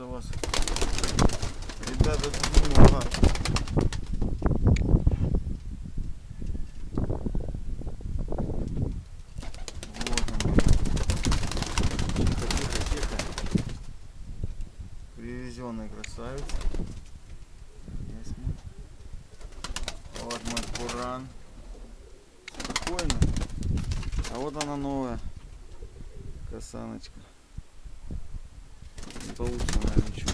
что-то вас. Ребята, тут много. Привезенный красавец. Вот мой куран. Спокойно. А вот она новая касаночка. estou ultimamente né,